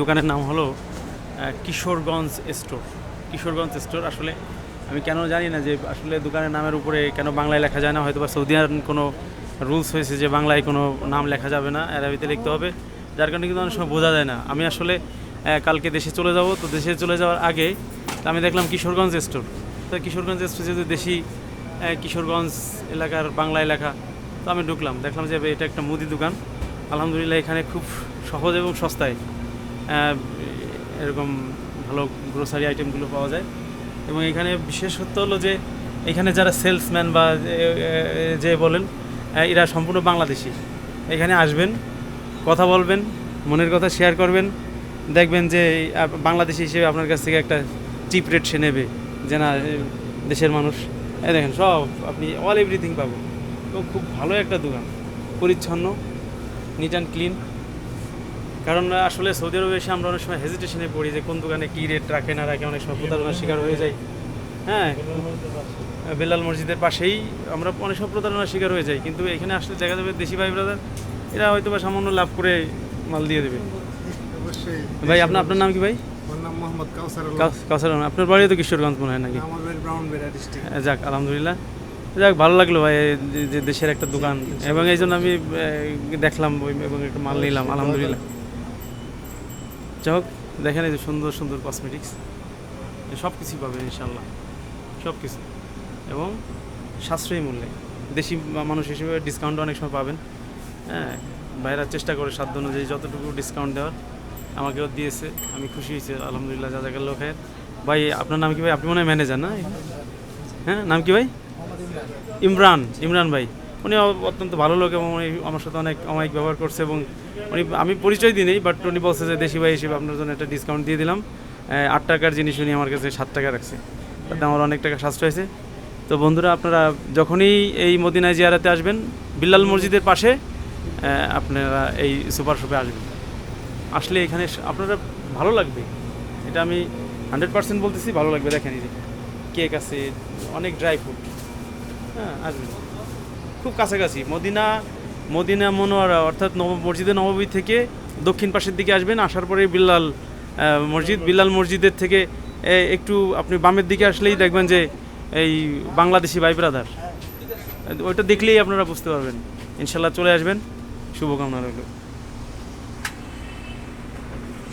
দোকানের নাম হলো কিশোরগঞ্জ স্টোর। কিশোরগঞ্জ স্টোর, আসলে আমি কেন জানি না যে আসলে দোকানের নামের উপরে কেন বাংলায় লেখা যায় না হয়তো বা সৌদি আরব কোনো রুলস হয়েছে যে বাংলায় কোনো নাম লেখা যাবে না অ্যারাবিতে লিখতে হবে, যার কারণে কিন্তু অনেক সময় বোঝা যায় না। আমি আসলে কালকে দেশে চলে যাব, তো দেশে চলে যাওয়ার আগে আমি দেখলাম কিশোরগঞ্জ স্টোর। তো কিশোরগঞ্জ স্টোর যেহেতু দেশি কিশোরগঞ্জ এলাকার বাংলা এলাকা তো আমি ঢুকলাম, দেখলাম যে এটা একটা মুদি দোকান। আলহামদুলিল্লাহ এখানে খুব সহজ এবং সস্তায়। এরকম ভালো গ্রোসারি আইটেমগুলো পাওয়া যায়। এবং এখানে বিশেষত্ব হলো যে, এখানে যারা সেলসম্যান বা যে বলেন এরা সম্পূর্ণ বাংলাদেশি। এখানে আসবেন, কথা বলবেন, মনের কথা শেয়ার করবেন, দেখবেন যে বাংলাদেশি হিসেবে আপনার কাছ থেকে একটা চিপ রেট সে নেবে যে, না দেশের মানুষ। এই দেখেন, সব আপনি অল এভরিথিং পাবো এবং খুব ভালো একটা দোকান। পরিচ্ছন্ন নিট অ্যান্ড ক্লিন কারণ আসলে সৌদি আরবে এসে আমরা অনেক সময় হেজিটেশনে পড়ি যে কোন দোকানে কী রেট রাখে না রাখে অনেক সময় প্রতারণার শিকার হয়ে যায় হ্যাঁ বেলাল মসজিদের পাশেই আমরা অনেক সময় প্রতারণার শিকার হয়ে যাই। কিন্তু এখানে আসলে দেখা যাবে দেশি ভাই ব্রাদার এরা হয়তো বা সামান্য লাভ করে মাল দিয়ে দেবে। ভাই আপনার আপনার নাম কি ভাই? কাউসার। আপনার বাড়ি তো কিশোরগঞ্জ মনে হয় নাকি? আহ, যাক আলহামদুলিল্লাহ। যাক ভালো লাগল ভাই যে- দেশের একটা দোকান। এবং এই জন্য আমি দেখলাম এবং একটা মাল নিলাম আলহামদুলিল্লাহ। যাই হোক, দেখেন এই যে সুন্দর সুন্দর কসমেটিক্স সব কিছুই পাবেন ইনশাল্লাহ সব কিছু এবং সাশ্রয়ী মূল্যে। দেশি মানুষ হিসেবে ডিসকাউন্ট অনেক সময় পাবেন। হ্যাঁ ভাইরা চেষ্টা করে সাধ্য অনুযায়ী যতটুকু ডিসকাউন্ট দেওয়ার, আমাকেও দিয়েছে। আমি খুশি হয়েছি, আলহামদুলিল্লাহ, যা জায়গার লোক ভাই, আপনার নাম কি ভাই? আপনি মনে হয় ম্যানেজার না? হ্যাঁ নাম কি ভাই? ইমরান। ইমরান ভাই। উনি অত্যন্ত ভালো লোক এবং উনি আমার সাথে অনেক অমায়িক ব্যবহার করছে এবং উনি, আমি পরিচয় দিই নেই বাট উনি বলছে যে দেশি ভাই হিসেবে আপনার জন্য একটা ডিসকাউন্ট দিয়ে দিলাম। আট টাকার জিনিস উনি আমার কাছে সাত টাকা রাখছে। তাতে আমার অনেক টাকা সাশ্রয় হয়েছে। তো বন্ধুরা, আপনারা যখনই এই মদিনায় জিয়ারাতে আসবেন, বিল্লাল মসজিদের পাশে আপনারা এই সুপার শপে আসবেন। আসলে এখানে আপনারা ভালো লাগবে। এটা আমি হান্ড্রেড পার্সেন্ট বলতেছি, ভালো লাগবে। দেখেন এই কেক আছে, অনেক ড্রাই ফ্রুট হ্যাঁ আসবেন। খুব কাছাকাছি। মদিনা মদিনা মনোয়ারা, অর্থাৎ নব, মসজিদে নববী থেকে দক্ষিণ পাশের দিকে আসবেন, আসার পরে বিল্লাল মসজিদ বিল্লাল মসজিদের থেকে একটু আপনি বামের দিকে আসলেই দেখবেন যে এই বাংলাদেশি ভাই ব্রাদার। ওইটা দেখলেই আপনারা বুঝতে পারবেন। ইনশাল্লাহ চলে আসবেন। শুভকামনা রইল।